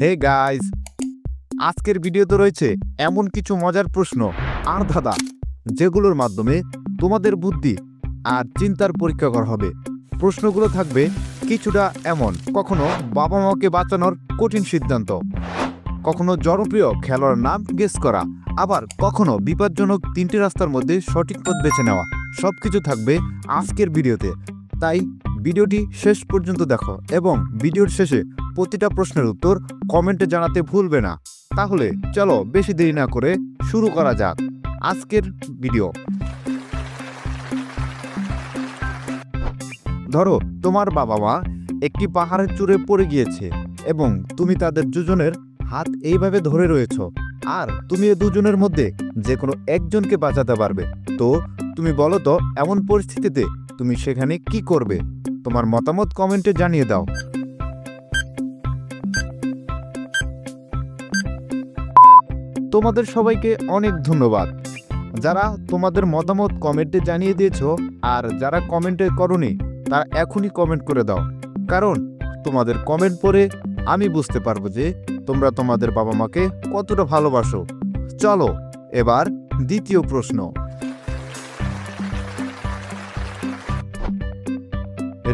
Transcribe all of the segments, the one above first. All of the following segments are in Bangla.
হে গাইস আজকের ভিডিওতে রয়েছে এমন কিছু মজার প্রশ্ন। আর ধাঁধা যেগুলোর মাধ্যমে তোমাদের বুদ্ধি আর চিন্তার পরীক্ষা করা হবে। প্রশ্নগুলো থাকবে কিছুটা এমন, কখনো বাবা মাকে বাঁচানোর কঠিন সিদ্ধান্ত, কখনো জনপ্রিয় খেলোয়াড় নাম গেস করা, আবার কখনো বিপজ্জনক তিনটি রাস্তার মধ্যে সঠিক পথ বেছে নেওয়া। সবকিছু থাকবে আজকের ভিডিওতে, তাই ভিডিওটি শেষ পর্যন্ত দেখো এবং ভিডিওর শেষে প্রতিটা প্রশ্নের উত্তর কমেন্টে জানাতে ভুলবে না। তাহলে চলো বেশি দেরি না করে শুরু করা যাক আজকের ভিডিও। ধরো, তোমার বাবা মা একটি পাহাড়ের চূড়ে পড়ে গিয়েছে এবং তুমি তাদের দুজনের হাত এইভাবে ধরে রয়েছো আর তুমি এ দুজনের মধ্যে যে কোনো একজনকে বাঁচাতে পারবে। তো, তুমি বলো তো, এমন পরিস্থিতিতে তুমি সেখানে কি করবে? তোমার মতামত কমেন্টে জানিয়ে দাও। তোমাদের সবাইকে অনেক ধন্যবাদ। যারা তোমাদের মতামত কমেন্টে জানিয়ে দিয়েছ আর যারা কমেন্টে করনি, তারা এখনই কমেন্ট করে দাও। কারণ তোমাদের কমেন্ট পড়ে আমি বুঝতে পারব যে তোমরা তোমাদের বাবা মাকে কতটা ভালোবাসো। চলো, এবার দ্বিতীয় প্রশ্ন।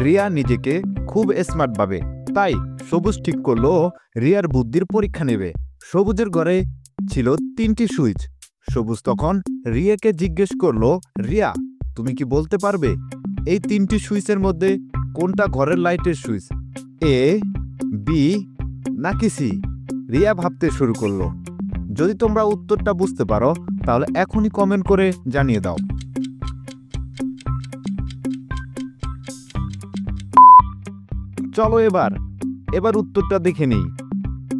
রিয়া নিজেকে খুব স্মার্ট ভাবে। তাই সবুজ ঠিক করল রিয়ার বুদ্ধির পরীক্ষা নেবে। সবুজের ঘরে ছিল তিনটি সুইচ। সবুজ তখন রিয়াকে জিজ্ঞেস করল, রিয়া, তুমি কি বলতে পারবে এই তিনটি সুইচের মধ্যে কোনটা ঘরের লাইটের সুইচ? এ, বি, নাকি সি? রিয়া ভাবতে শুরু করল। যদি তোমরা উত্তরটা বুঝতে পারো, তাহলে এখনই কমেন্ট করে জানিয়ে দাও। চলো এবার। এবার উত্তরটা দেখে নিই।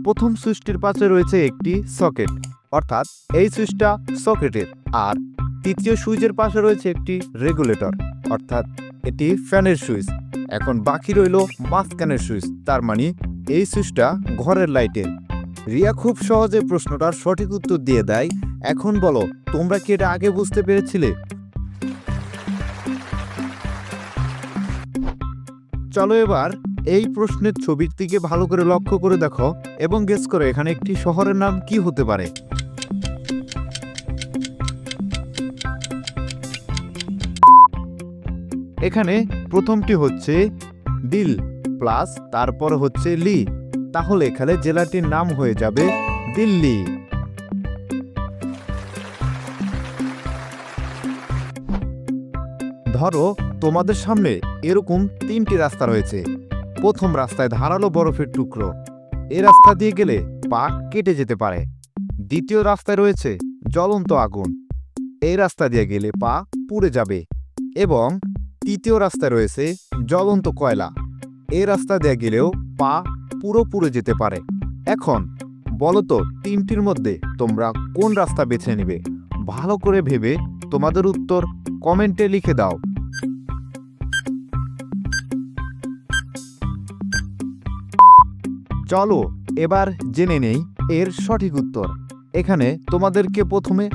প্রথম সুইচটির পাশে রয়েছে একটি সকেট। অর্থাৎ এই সুইচটা সকেটের। আর তৃতীয় সুইচের পাশে রয়েছে একটি রেগুলেটর। অর্থাৎ এটি ফ্যানের সুইচ। এখন বাকি রইল মাঝখানের সুইচ। তার মানে এই সুইচটা ঘরের লাইটের। রিয়া খুব সহজে প্রশ্নটার সঠিক উত্তর দিয়ে দেয়, এখন বলো, তোমরা কি এটা আগে বুঝতে পেরেছিলে? চলো এবার এই প্রশ্নের ছবির দিকে ভালো করে লক্ষ্য করে দেখো এবং গেস করো এখানে একটি শহরের নাম কি হতে পারে। এখানে প্রথমটি হচ্ছে দিল, প্লাস তারপর হচ্ছে লি। তাহলে এখানে জেলাটির নাম হয়ে যাবে দিল্লি। ধরো তোমাদের সামনে এরকম তিনটি রাস্তা রয়েছে। প্রথম রাস্তায় ধারালো বরফের টুকরো। এ রাস্তা দিয়ে গেলে পা কেটে যেতে পারে। দ্বিতীয় রাস্তায় রয়েছে জ্বলন্ত আগুন। এই রাস্তা দিয়ে গেলে পা পুড়ে যাবে এবং তৃতীয় রাস্তায় রয়েছে জ্বলন্ত কয়লা। এই রাস্তা দিয়ে গেলেও পা পুরো পুড়ে যেতে পারে। এখন বলো তো, তিনটির মধ্যে তোমরা কোন রাস্তা বেছে নেবে? ভালো করে ভেবে তোমাদের উত্তর কমেন্টে লিখে দাও। চলো, এবার জেনে নেই এর সঠিক উত্তর। এখানে তোমাদেরকে প্রথমে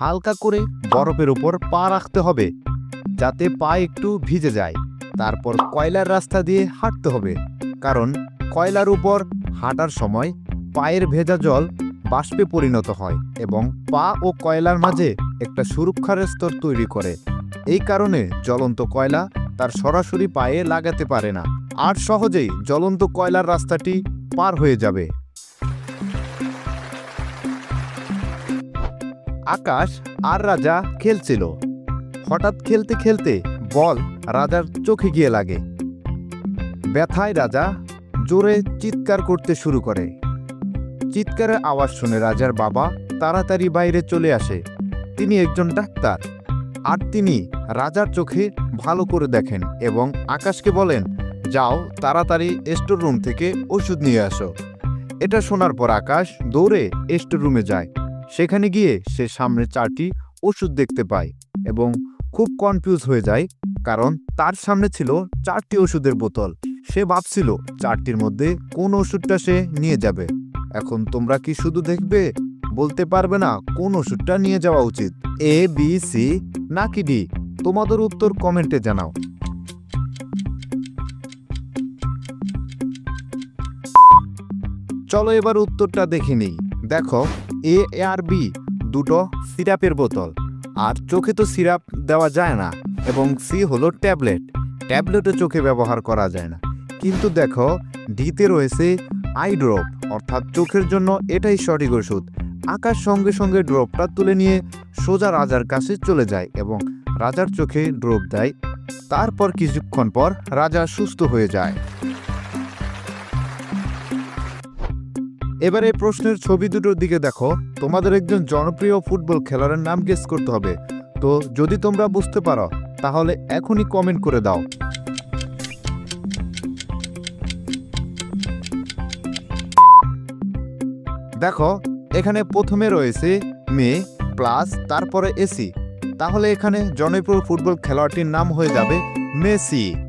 হালকা করে বরফের উপর পা রাখতে হবে, যাতে পা একটু ভিজে যায়। তারপর কয়লার রাস্তা দিয়ে হাঁটতে হবে, কারণ কয়লার উপর হাঁটার সময় পায়ের ভেজা জল বাষ্পে পরিণত হয় এবং পা ও কয়লার মাঝে একটা সুরক্ষার স্তর তৈরি করে। এই কারণে জ্বলন্ত কয়লা তার সরাসরি পায়ে লাগাতে পারে না। আর সহজেই জ্বলন্ত কয়লার রাস্তাটি পার হয়ে যাবে। আকাশ আর রাজা খেলছিল। হঠাৎ খেলতে খেলতে বল রাজার চোখে গিয়ে লাগে। ব্যথায় রাজা জোরে চিৎকার করতে শুরু করে। চিৎকারের আওয়াজ শুনে রাজার বাবা তাড়াতাড়ি বাইরে চলে আসে। তিনি একজন ডাক্তার। আর তিনি রাজার চোখে ভালো করে দেখেন এবং আকাশকে বলেন যাও তাড়াতাড়ি স্টোর রুম থেকে ওষুধ নিয়ে আসো। এটা শোনার পর আকাশ দৌড়ে স্টোর রুমে যায়। সেখানে গিয়ে সে সামনে চারটি ওষুধ দেখতে পায় এবং খুব কনফিউজ হয়ে যায় কারণ তার সামনে ছিল চারটি ওষুধের বোতল। সে ভাবছিল চারটির মধ্যে কোন ওষুধটা সে নিয়ে যাবে। এখন তোমরা কি শুধু দেখবে? বলতে পারবে না কোন ওষুধটা নিয়ে যাওয়া উচিত। এ বি সি নাকি ডি তোমাদের উত্তর কমেন্টে জানাও। চলো এবার উত্তরটা দেখে নিই। দেখো এ আর বি দুটো সিরাপের বোতল। আর চোখে তো সিরাপ দেওয়া যায় না এবং সি হলো ট্যাবলেট। ট্যাবলেটও চোখে ব্যবহার করা যায় না। কিন্তু দেখো ডিতে রয়েছে আই ড্রপ অর্থাৎ চোখের জন্য এটাই সঠিক ওষুধ। আকাশ সঙ্গে সঙ্গে ড্রপটা তুলে নিয়ে সোজা রাজার কাছে চলে যায় এবং রাজার চোখে ড্রপ দেয়। তারপর কিছুক্ষণ পর রাজা সুস্থ হয়ে যায়। এবারে প্রশ্নের ছবি দুটোর দিকে দেখো। তোমাদের একজন জনপ্রিয় ফুটবল খেলোয়াড়ের নাম গেস করতে হবে। তো যদি তোমরা বুঝতে পারো, তাহলে এখনই কমেন্ট করে দাও। দেখো, এখানে প্রথমে রয়েছে মে প্লাস তারপরে এসি। তাহলে এখানে জনপ্রিয় ফুটবল খেলোয়াড়টির নাম হয়ে যাবে মেসি।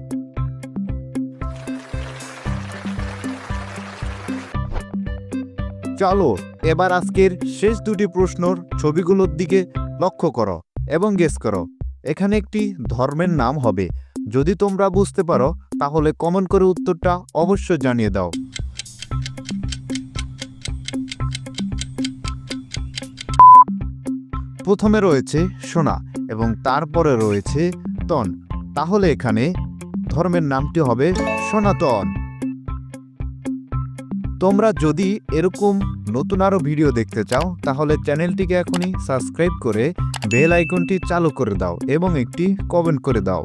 চলো। এবার আজকের শেষ দুটি প্রশ্নর ছবিগুলোর দিকে লক্ষ্য করো এবং গেস করো। এখানে একটি ধর্মের নাম হবে। যদি তোমরা বুঝতে পারো, তাহলে কমেন্ট করে উত্তরটা অবশ্যই জানিয়ে দাও। প্রথমে রয়েছে সোনা এবং তারপরে রয়েছে তন। তাহলে এখানে ধর্মের নামটি হবে সনাতন। তোমরা যদি এরকম নতুন আরও ভিডিও দেখতে চাও, তাহলে চ্যানেলটিকে এখনই সাবস্ক্রাইব করে বেল আইকনটি চালু করে দাও এবং একটি কমেন্ট করে দাও।